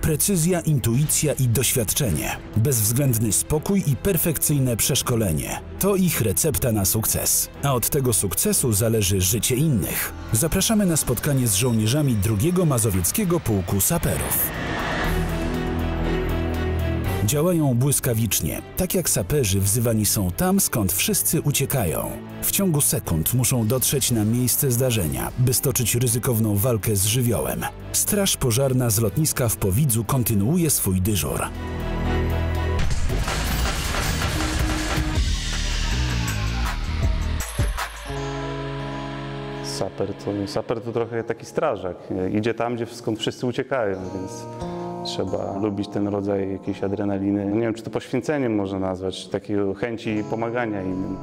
Precyzja, intuicja i doświadczenie, bezwzględny spokój i perfekcyjne przeszkolenie to ich recepta na sukces. A od tego sukcesu zależy życie innych. Zapraszamy na spotkanie z żołnierzami drugiego Mazowieckiego Pułku Saperów. Działają błyskawicznie, tak jak saperzy wzywani są tam, skąd wszyscy uciekają. W ciągu sekund muszą dotrzeć na miejsce zdarzenia, by stoczyć ryzykowną walkę z żywiołem. Straż pożarna z lotniska w Powidzu kontynuuje swój dyżur. Saper to, saper to trochę taki strażak. Idzie tam, gdzie skąd wszyscy uciekają, więc trzeba lubić ten rodzaj jakiejś adrenaliny. Nie wiem, czy to poświęceniem można nazwać, takiego chęci pomagania innym.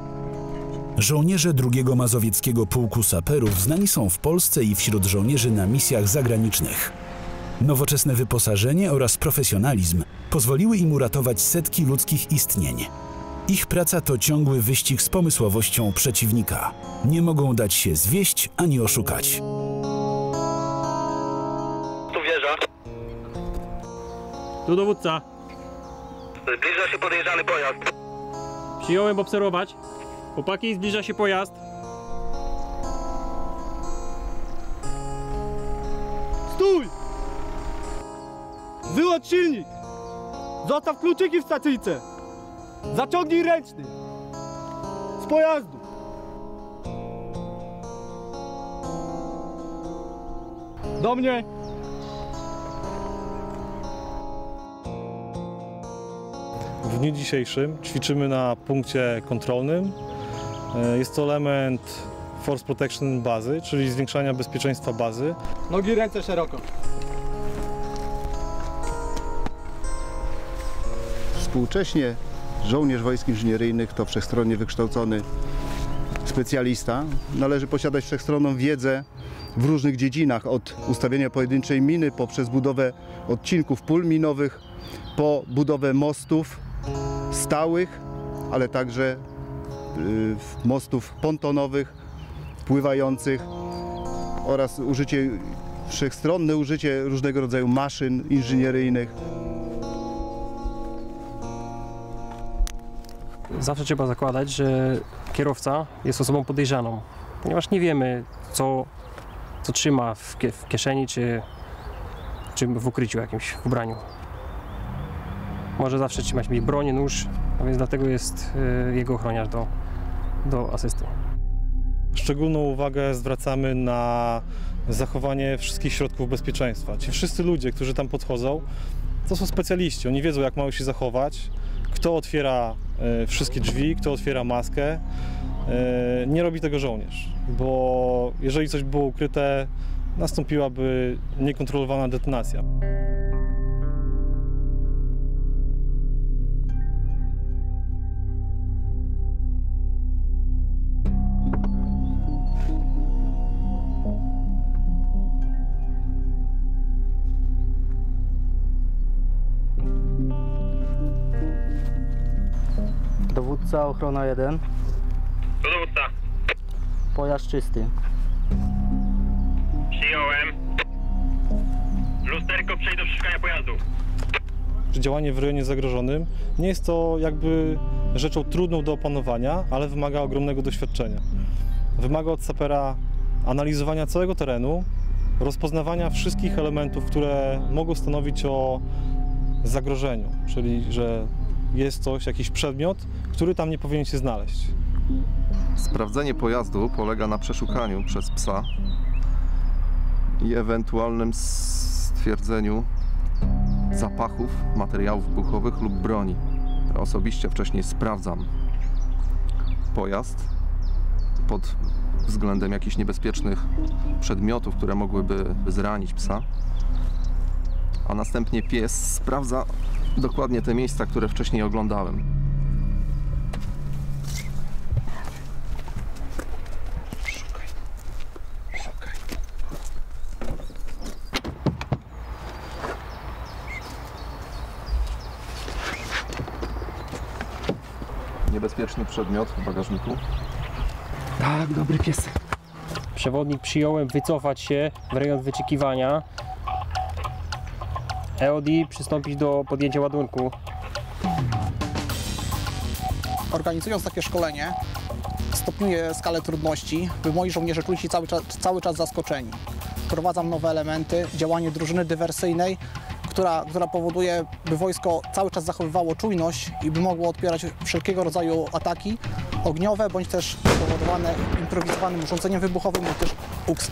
Żołnierze drugiego Mazowieckiego Pułku Saperów znani są w Polsce i wśród żołnierzy na misjach zagranicznych. Nowoczesne wyposażenie oraz profesjonalizm pozwoliły im uratować setki ludzkich istnień. Ich praca to ciągły wyścig z pomysłowością przeciwnika. Nie mogą dać się zwieść ani oszukać. Tu dowódca. Zbliża się podejrzany pojazd. Przyjąłem obserwować. Chłopaki, zbliża się pojazd. Stój! Wyłącz silnik! Zostaw kluczyki w stacyjce! Zaciągnij ręczny! Z pojazdu! Do mnie! W dniu dzisiejszym ćwiczymy na punkcie kontrolnym. E, Jest to element Force Protection bazy, czyli zwiększania bezpieczeństwa bazy. Nogi, ręce szeroko. Współcześnie żołnierz wojsk inżynieryjnych to wszechstronnie wykształcony specjalista. Należy posiadać wszechstronną wiedzę w różnych dziedzinach, od ustawienia pojedynczej miny, poprzez budowę odcinków pól minowych, po budowę mostów stałych, ale także y, mostów pontonowych, pływających oraz użycie, wszechstronne użycie różnego rodzaju maszyn inżynieryjnych. Zawsze trzeba zakładać, że kierowca jest osobą podejrzaną, ponieważ nie wiemy, co, co trzyma w, kie, w kieszeni czy, czy w ukryciu jakimś, w ubraniu. Może zawsze trzymać mieć broń, nóż, a więc dlatego jest y, jego ochroniarz do, do asysty. Szczególną uwagę zwracamy na zachowanie wszystkich środków bezpieczeństwa. Ci wszyscy ludzie, którzy tam podchodzą, to są specjaliści. Oni wiedzą, jak mają się zachować, kto otwiera e, wszystkie drzwi, kto otwiera maskę. E, nie robi tego żołnierz, bo jeżeli coś było ukryte, nastąpiłaby niekontrolowana detonacja. Dowódca, ochrona 1, Tu dowódca. pojazd czysty. Przyjąłem. Lusterko przejść do przeszukania pojazdu. działanie w rejonie zagrożonym nie jest to jakby rzeczą trudną do opanowania, ale wymaga ogromnego doświadczenia. Wymaga od sapera analizowania całego terenu, rozpoznawania wszystkich elementów, które mogą stanowić o zagrożeniu, czyli że jest coś, jakiś przedmiot, który tam nie powinien się znaleźć. Sprawdzenie pojazdu polega na przeszukaniu przez psa i ewentualnym stwierdzeniu zapachów, materiałów wybuchowych lub broni. Osobiście wcześniej sprawdzam pojazd pod względem jakichś niebezpiecznych przedmiotów, które mogłyby zranić psa, a następnie pies sprawdza dokładnie te miejsca, które wcześniej oglądałem. Niebezpieczny przedmiot w bagażniku. Tak, dobry pies. Przewodnik przyjąłem wycofać się w rejon wyczekiwania. EOD przystąpić do podjęcia ładunku. Organizując takie szkolenie, stopniuję skalę trudności, by moi żołnierze czuli się cały czas, cały czas zaskoczeni. Wprowadzam nowe elementy, działanie drużyny dywersyjnej, która, która powoduje, by wojsko cały czas zachowywało czujność i by mogło odpierać wszelkiego rodzaju ataki ogniowe, bądź też spowodowane improwizowanym urządzeniem wybuchowym, bądź też UKS.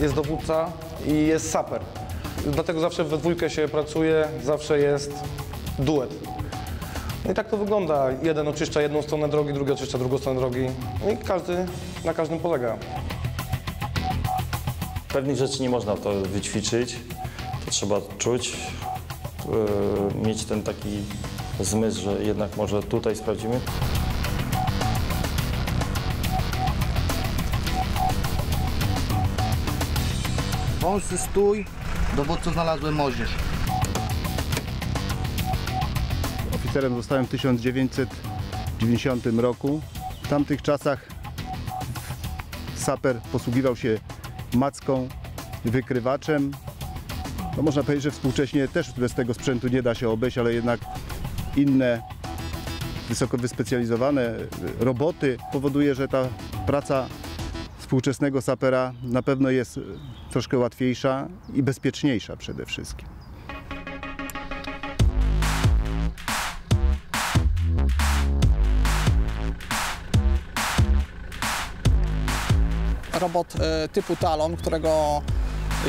Jest dowódca i jest saper. Dlatego zawsze we dwójkę się pracuje, zawsze jest duet. No i tak to wygląda. Jeden oczyszcza jedną stronę drogi, drugi oczyszcza drugą stronę drogi. No i każdy na każdym polega. Pewnych rzeczy nie można to wyćwiczyć, to trzeba czuć, yy, mieć ten taki zmysł, że jednak może tutaj sprawdzimy. Wąsy stój, dowódco znalazłem moździerz. Oficerem zostałem w 1990 roku. W tamtych czasach saper posługiwał się macką, wykrywaczem. No można powiedzieć, że współcześnie też bez tego sprzętu nie da się obejść, ale jednak inne wysoko wyspecjalizowane roboty powoduje, że ta praca współczesnego sapera na pewno jest troszkę łatwiejsza i bezpieczniejsza przede wszystkim. Robot e, typu Talon, którego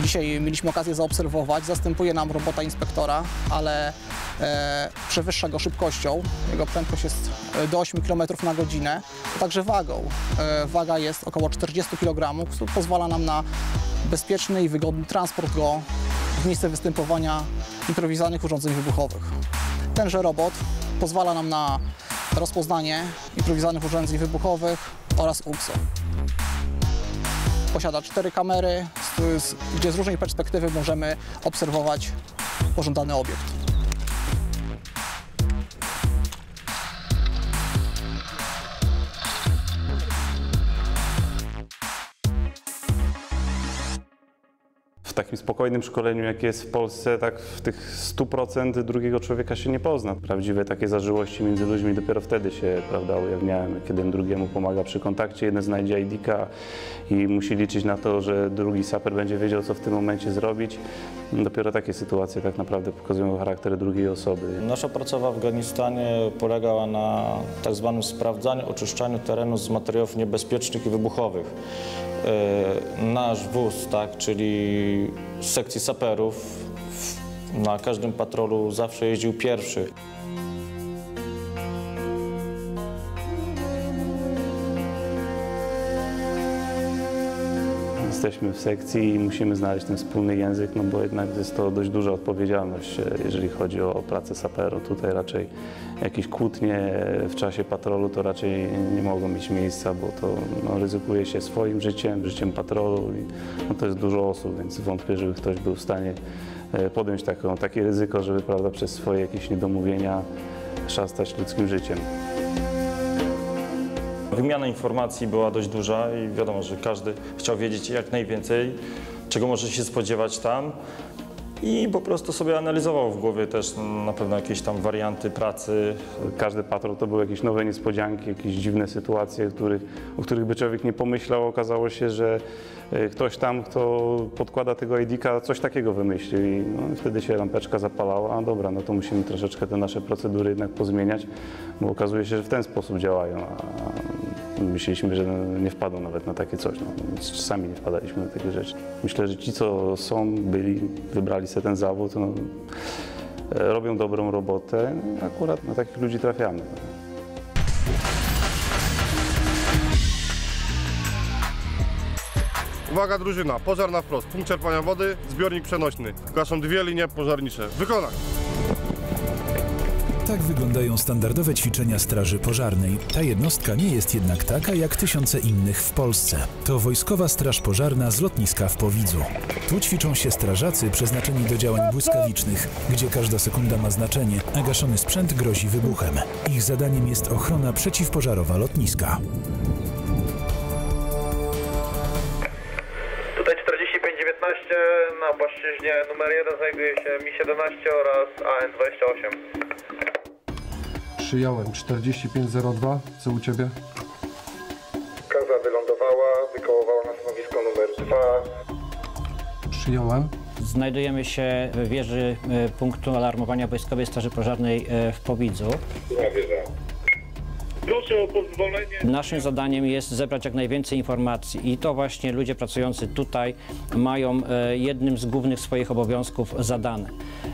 dzisiaj mieliśmy okazję zaobserwować, zastępuje nam robota inspektora, ale e, przewyższa go szybkością. Jego prędkość jest e, do 8 km na godzinę, także wagą. E, waga jest około 40 kg, co pozwala nam na bezpieczny i wygodny transport go w miejsce występowania improwizowanych urządzeń wybuchowych. Tenże robot pozwala nam na rozpoznanie improwizowanych urządzeń wybuchowych oraz UXO. Posiada cztery kamery, gdzie z różnej perspektywy możemy obserwować pożądany obiekt. Takim spokojnym szkoleniu, jak jest w Polsce, tak w tych 100% drugiego człowieka się nie pozna. Prawdziwe takie zażyłości między ludźmi dopiero wtedy się prawda, ujawniają, kiedy drugiemu pomaga przy kontakcie, jeden znajdzie ID-ka i musi liczyć na to, że drugi saper będzie wiedział, co w tym momencie zrobić. Dopiero takie sytuacje tak naprawdę pokazują charakter drugiej osoby. Nasza praca w Afganistanie polegała na tak zwanym sprawdzaniu, oczyszczaniu terenu z materiałów niebezpiecznych i wybuchowych. E, Nasz wóz, tak, czyli z sekcji saperów, na każdym patrolu zawsze jeździł pierwszy. Jesteśmy w sekcji i musimy znaleźć ten wspólny język, no bo jednak jest to dość duża odpowiedzialność, e, jeżeli chodzi o pracę saperu. Tutaj raczej jakieś kłótnie w czasie patrolu to raczej nie mogą mieć miejsca, bo to no, ryzykuje się swoim życiem, życiem patrolu i no, to jest dużo osób, więc wątpię, żeby ktoś był w stanie e, podjąć taką, takie ryzyko, żeby prawda, przez swoje jakieś niedomówienia szastać ludzkim życiem. Wymiana informacji była dość duża i wiadomo, że każdy chciał wiedzieć jak najwięcej, czego może się spodziewać tam. I po prostu sobie analizował w głowie też na pewno jakieś tam warianty pracy. Każdy patrol to były jakieś nowe niespodzianki, jakieś dziwne sytuacje, których, o których by człowiek nie pomyślał. Okazało się, że e, ktoś tam, kto podkłada tego ID-ka, coś takiego wymyślił i no, wtedy się lampeczka zapalała. A dobra, no to musimy troszeczkę te nasze procedury jednak pozmieniać, bo okazuje się, że w ten sposób działają. A myśleliśmy, że nie wpadną nawet na takie coś. No, czasami nie wpadaliśmy na takie rzeczy. Myślę, że ci, co są, byli, wybrali sobie ten zawód, no, e, robią dobrą robotę. Akurat na takich ludzi trafiamy. Uwaga drużyna, pożar na wprost, punkt czerpania wody, zbiornik przenośny. Gaszą dwie linie pożarnicze. Wykonać! Tak wyglądają standardowe ćwiczenia Straży Pożarnej. Ta jednostka nie jest jednak taka jak tysiące innych w Polsce. To Wojskowa Straż Pożarna z lotniska w Powidzu. Tu ćwiczą się strażacy przeznaczeni do działań błyskawicznych, gdzie każda sekunda ma znaczenie, a gaszony sprzęt grozi wybuchem. Ich zadaniem jest ochrona przeciwpożarowa lotniska. Tutaj 4519 na płaszczyźnie numer 1 znajduje się Mi-17 oraz AN-28. Przyjąłem 4502. Co u ciebie? Kaza wylądowała, wykołowała na stanowisko numer 2. Przyjąłem. Znajdujemy się w wieży e, punktu alarmowania Wojskowej Straży Pożarnej e, w Powidzu. Ja wierzę. Proszę o pozwolenie. Naszym zadaniem jest zebrać jak najwięcej informacji i to właśnie ludzie pracujący tutaj mają e, jednym z głównych swoich obowiązków zadane.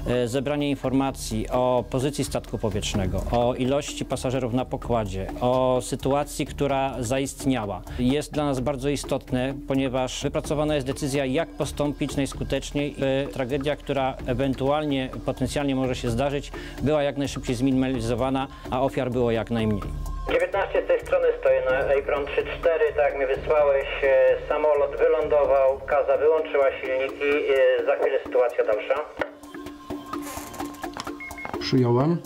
E, Zebranie informacji o pozycji statku powietrznego, o ilości pasażerów na pokładzie, o sytuacji, która zaistniała. Jest dla nas bardzo istotne, ponieważ wypracowana jest decyzja, jak postąpić najskuteczniej, by tragedia, która ewentualnie, potencjalnie może się zdarzyć, była jak najszybciej zminimalizowana, a ofiar było jak najmniej. 19 z tej strony stoję na Apron 3-4, tak jak mnie wysłałeś. E, Samolot wylądował, kaza wyłączyła silniki. E, Za chwilę sytuacja dalsza. Przyjąłem.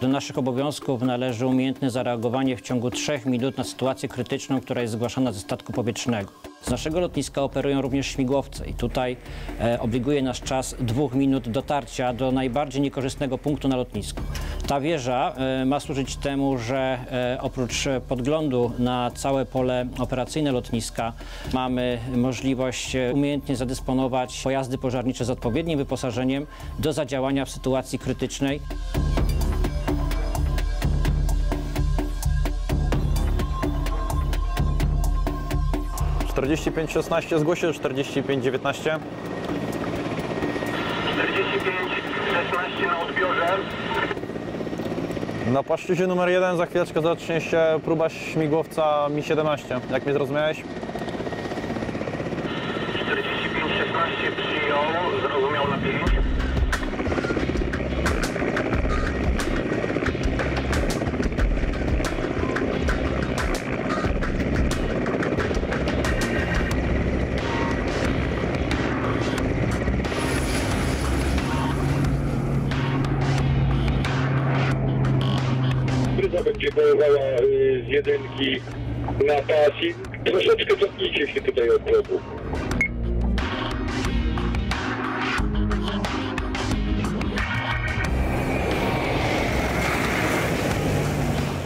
Do naszych obowiązków należy umiejętne zareagowanie w ciągu 3 minut na sytuację krytyczną, która jest zgłaszana ze statku powietrznego. Z naszego lotniska operują również śmigłowce i tutaj e, obliguje nas czas dwóch minut dotarcia do najbardziej niekorzystnego punktu na lotnisku. Ta wieża e, ma służyć temu, że e, oprócz podglądu na całe pole operacyjne lotniska mamy możliwość e, umiejętnie zadysponować pojazdy pożarnicze z odpowiednim wyposażeniem do zadziałania w sytuacji krytycznej. Czterdzieści 16 zgłoszę 45 19. 45 16 na odbiorze. Na płaszczyźnie numer 1 za chwileczkę zacznie się próba śmigłowca Mi-17. Jak mnie zrozumiałeś? Będzie kołowała y, z jedynki na pas i troszeczkę cofnijcie się tutaj od progu.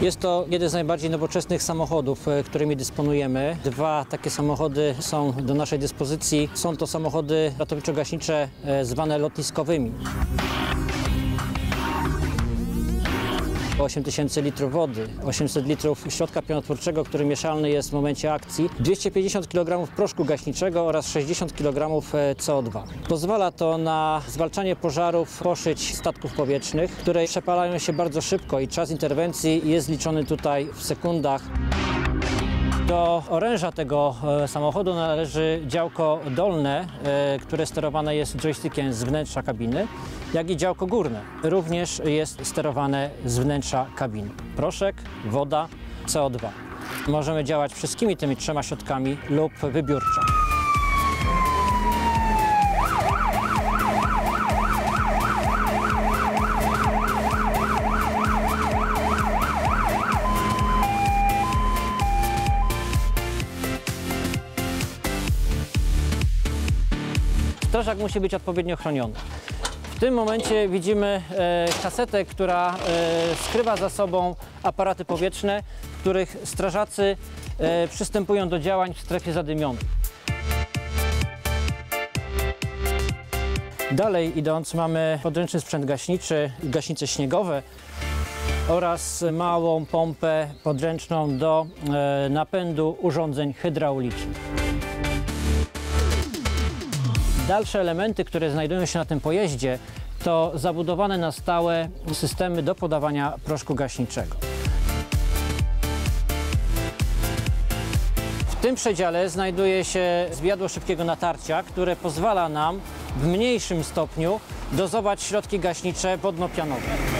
Jest to jeden z najbardziej nowoczesnych samochodów, e, którymi dysponujemy. Dwa takie samochody są do naszej dyspozycji. Są to samochody ratowniczo-gaśnicze e, zwane lotniskowymi. 8 tysięcy litrów wody, 800 litrów środka pionotwórczego, który mieszalny jest w momencie akcji, 250 kg proszku gaśniczego oraz 60 kg CO2. Pozwala to na zwalczanie pożarów poszyć statków powietrznych, które przepalają się bardzo szybko i czas interwencji jest liczony tutaj w sekundach. Do oręża tego e, samochodu należy działko dolne, e, które sterowane jest joystickiem z wnętrza kabiny, jak i działko górne, również jest sterowane z wnętrza kabiny. Proszek, woda, CO2. Możemy działać wszystkimi tymi trzema środkami lub wybiórczo. Strażak musi być odpowiednio chroniony. W tym momencie widzimy e, kasetę, która e, skrywa za sobą aparaty powietrzne, w których strażacy e, przystępują do działań w strefie zadymionej. Dalej idąc mamy podręczny sprzęt gaśniczy, gaśnice śniegowe oraz małą pompę podręczną do napędu urządzeń hydraulicznych. Dalsze elementy, które znajdują się na tym pojeździe, to zabudowane na stałe systemy do podawania proszku gaśniczego. W tym przedziale znajduje się zwiadło szybkiego natarcia, które pozwala nam w mniejszym stopniu dozować środki gaśnicze wodno-pianowe.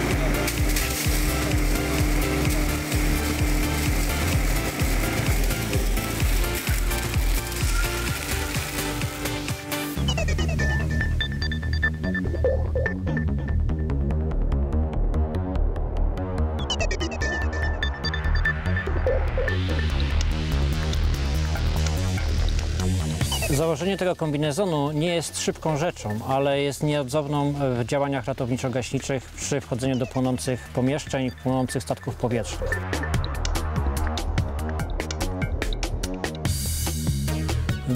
Założenie tego kombinezonu nie jest szybką rzeczą, ale jest nieodzowną w działaniach ratowniczo-gaśniczych przy wchodzeniu do płonących pomieszczeń, płonących statków powietrznych.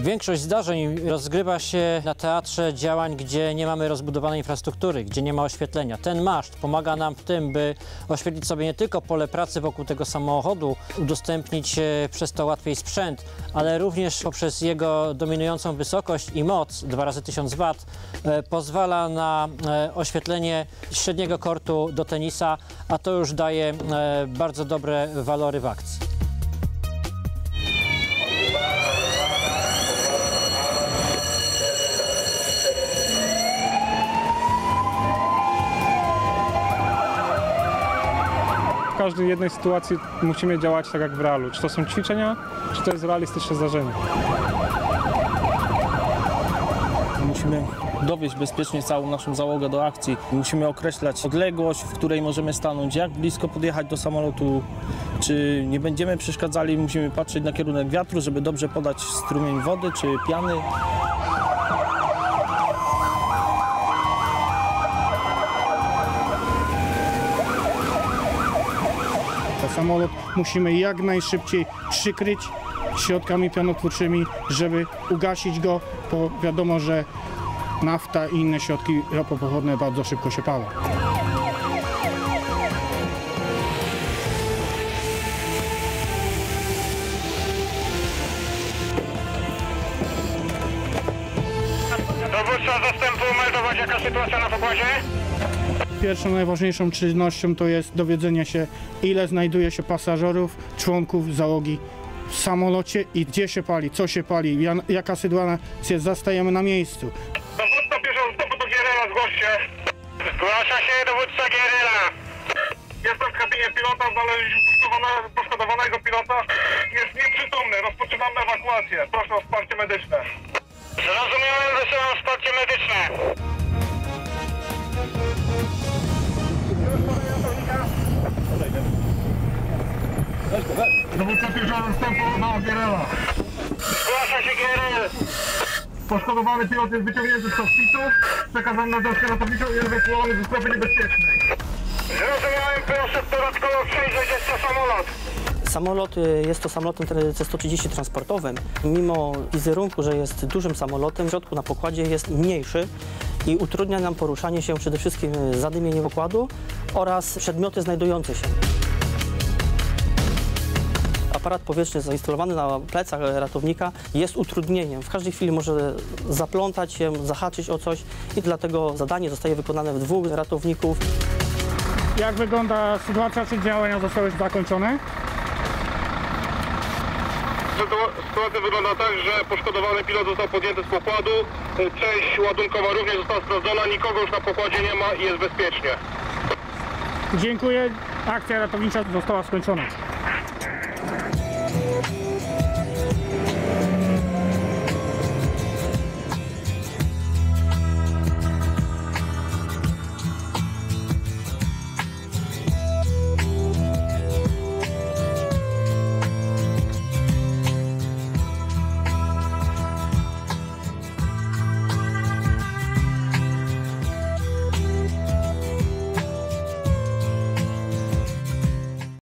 Większość zdarzeń rozgrywa się na teatrze działań, gdzie nie mamy rozbudowanej infrastruktury, gdzie nie ma oświetlenia. Ten maszt pomaga nam w tym, by oświetlić sobie nie tylko pole pracy wokół tego samochodu, udostępnić e, przez to łatwiej sprzęt, ale również poprzez jego dominującą wysokość i moc, 2 razy 1000 W, e, pozwala na e, oświetlenie średniego kortu do tenisa, a to już daje bardzo dobre walory w akcji. W każdej jednej sytuacji musimy działać tak jak w realu. Czy to są ćwiczenia, czy to jest realistyczne zdarzenie. Musimy dowieść bezpiecznie całą naszą załogę do akcji. Musimy określać odległość, w której możemy stanąć, jak blisko podjechać do samolotu, czy nie będziemy przeszkadzali. Musimy patrzeć na kierunek wiatru, żeby dobrze podać strumień wody czy piany. Samolot musimy jak najszybciej przykryć środkami pianotwórczymi, żeby ugasić go, bo wiadomo, że nafta i inne środki ropopochodne bardzo szybko się palą. Dowódca zastępu meldować jaka sytuacja na pokładzie? Pierwszą najważniejszą czynnością to jest dowiedzenie się, ile znajduje się pasażerów, członków załogi w samolocie i gdzie się pali, co się pali, ja- jaka sytuacja, zastajemy na miejscu. Dowódca bierze dostępu do Gierela, zgłoś się. Zgłasza się dowódca Gierela. Jestem w kabinie pilota, znaleźliśmy poszkodowane- poszkodowanego pilota. Jest nieprzytomny, rozpoczynamy ewakuację. Proszę o wsparcie medyczne. Zrozumiałem, wysyłam wsparcie medyczne. Dowódca bierze dostępu do Gierela. Zgłasza się Gierel. Poszkodowany pilot jest wyciągnięty z kokpitu, przekazany na deskę ratowniczą i ewakuowany ze strefy niebezpiecznej. Zrozumiałem, proszę dodatkowo przejrzeć jeszcze samolot. Samolot y, jest to samolotem C-130 transportowym. Mimo wizerunku, że jest dużym samolotem, w środku na pokładzie jest mniejszy i utrudnia nam poruszanie się przede wszystkim y, zadymienie pokładu oraz przedmioty znajdujące się. Aparat powietrzny zainstalowany na plecach ratownika jest utrudnieniem. W każdej chwili może zaplątać się, zahaczyć o coś i dlatego zadanie zostaje wykonane w dwóch ratowników. Jak wygląda sytuacja, czy działania zostały zakończone? Sytu- Sytuacja wygląda tak, że poszkodowany pilot został podjęty z pokładu. Część ładunkowa również została sprawdzona, nikogo już na pokładzie nie ma i jest bezpiecznie. Dziękuję. Akcja ratownicza została skończona.